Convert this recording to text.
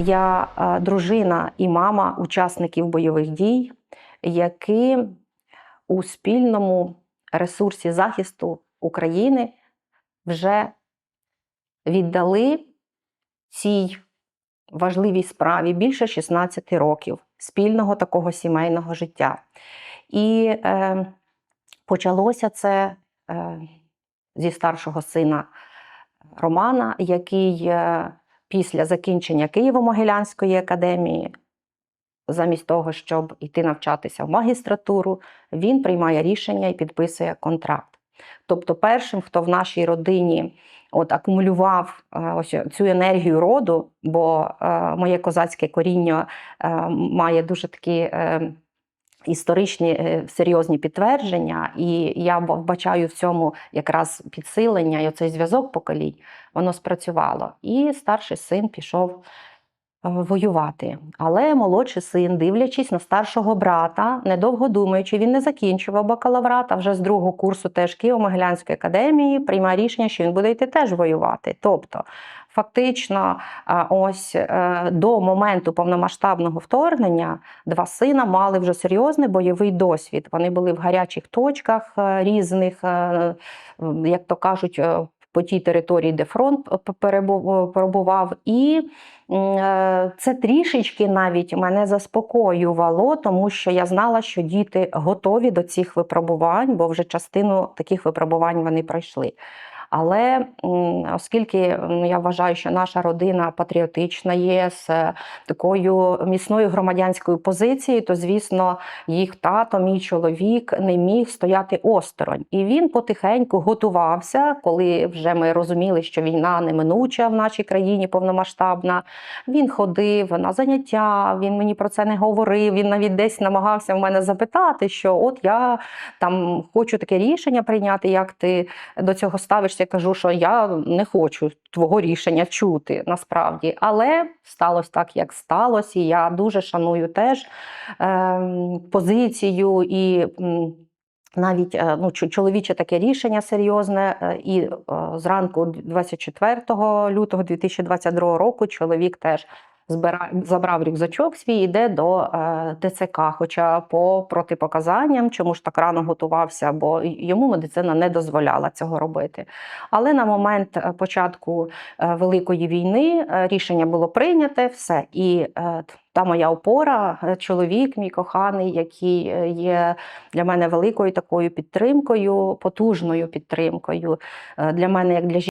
Я е, дружина і мама учасників бойових дій, які у спільному ресурсі захисту України вже віддали цій важливій справі більше 16 років спільного такого сімейного життя. І е, почалося це е, зі старшого сина Романа, який е, після закінчення Києво-Могилянської академії, замість того, щоб йти навчатися в магістратуру, він приймає рішення і підписує контракт. Тобто, першим, хто в нашій родині от акумулював е, ось цю енергію роду, бо е, моє козацьке коріння е, має дуже такі. Е, Історичні е, серйозні підтвердження, і я вбачаю в цьому якраз підсилення і оцей зв'язок поколінь, воно спрацювало. І старший син пішов е, воювати. Але молодший син, дивлячись на старшого брата, недовго думаючи, він не закінчував бакалаврат, а вже з другого курсу теж Києво-Могилянської академії приймає рішення, що він буде йти теж воювати. Тобто, фактично, ось е, до моменту повномасштабного вторгнення два сина мали вже серйозний бойовий досвід. Вони були в гарячих точках е, різних, е, як то кажуть, е, по тій території, де фронт перебував. І е, це трішечки навіть мене заспокоювало, тому що я знала, що діти готові до цих випробувань, бо вже частину таких випробувань вони пройшли. Але оскільки я вважаю, що наша родина патріотична є з е, такою міцною громадянською позицією, то звісно, їх тато, мій чоловік, не міг стояти осторонь. І він потихеньку готувався, коли вже ми розуміли, що війна неминуча в нашій країні повномасштабна. Він ходив на заняття, він мені про це не говорив. Він навіть десь намагався в мене запитати, що от я там хочу таке рішення прийняти, як ти до цього ставишся. Я кажу, що я не хочу твого рішення чути насправді. Але сталося так, як сталося, і я дуже шаную теж е, позицію і. навіть е, ну, чоловіче таке рішення серйозне, е, і е, зранку 24 лютого 2022 року чоловік теж. Забрав рюкзачок свій, іде до е, ТЦК. Хоча по протипоказанням, чому ж так рано готувався, бо йому медицина не дозволяла цього робити. Але на момент е, початку е, Великої війни рішення було прийняте, все. І та моя опора, чоловік, мій коханий, який є для мене великою такою підтримкою, потужною підтримкою. Для мене, як для